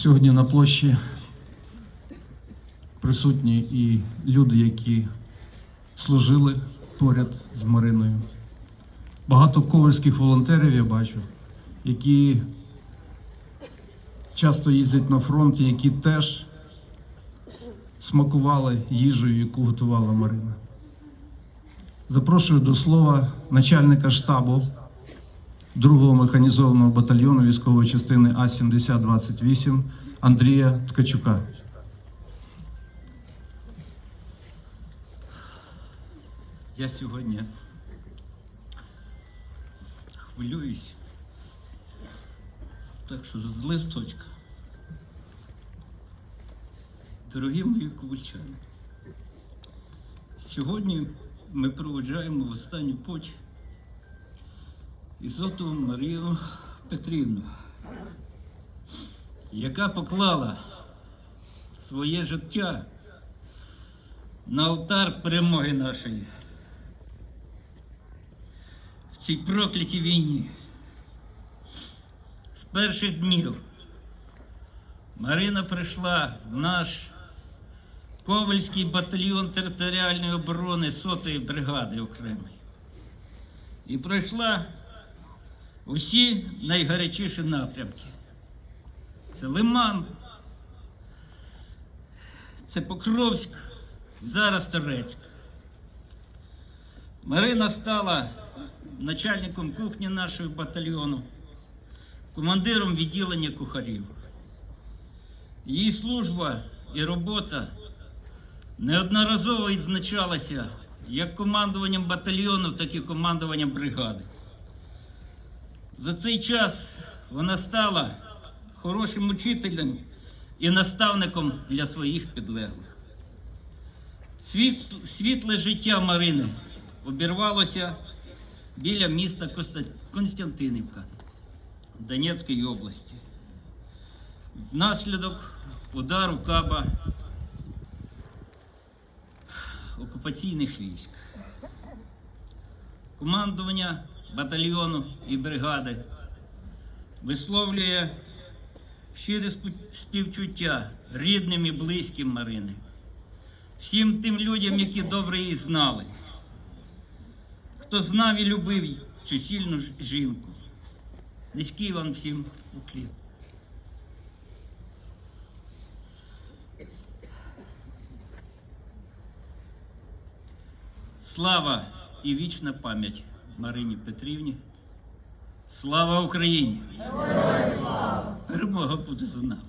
Сьогодні на площі присутні і люди, які служили поряд з Мариною. Багато ковальських волонтерів я бачу, які часто їздять на фронт, які теж смакували їжею, яку готувала Марина. Запрошую до слова начальника штабу 2-го механізованого батальйону військової частини А-7028 Андрія Ткачука. Я сьогодні хвилююсь. Так що з листочка. Дорогі мої ковальчани, сьогодні ми проводжаємо в останню путь Ізотову Марію Петрівну, яка поклала своє життя на алтар перемоги нашої в цій проклятій війні. З перших днів Марина прийшла в наш Ковальський батальйон територіальної оборони сотої бригади окремої. І пройшла усі найгарячіші напрямки. Це Лиман, це Покровськ, зараз Торецьк. Марина стала начальником кухні нашого батальйону, командиром відділення кухарів. Її служба і робота неодноразово відзначалася як командуванням батальйону, так і командуванням бригади. За цей час вона стала хорошим учителем і наставником для своїх підлеглих. Світ- Світле життя Марини обірвалося біля міста Константинівка Донецької області. Внаслідок удару каба окупаційних військ. Командування батальйону і бригади висловлює щире співчуття рідним і близьким Марини, всім тим людям, які добре її знали, хто знав і любив цю сильну жінку. Низький вам всім уклін. Слава і вічна пам'ять Марині Петрівні. Слава Україні! Перемога буде за нами.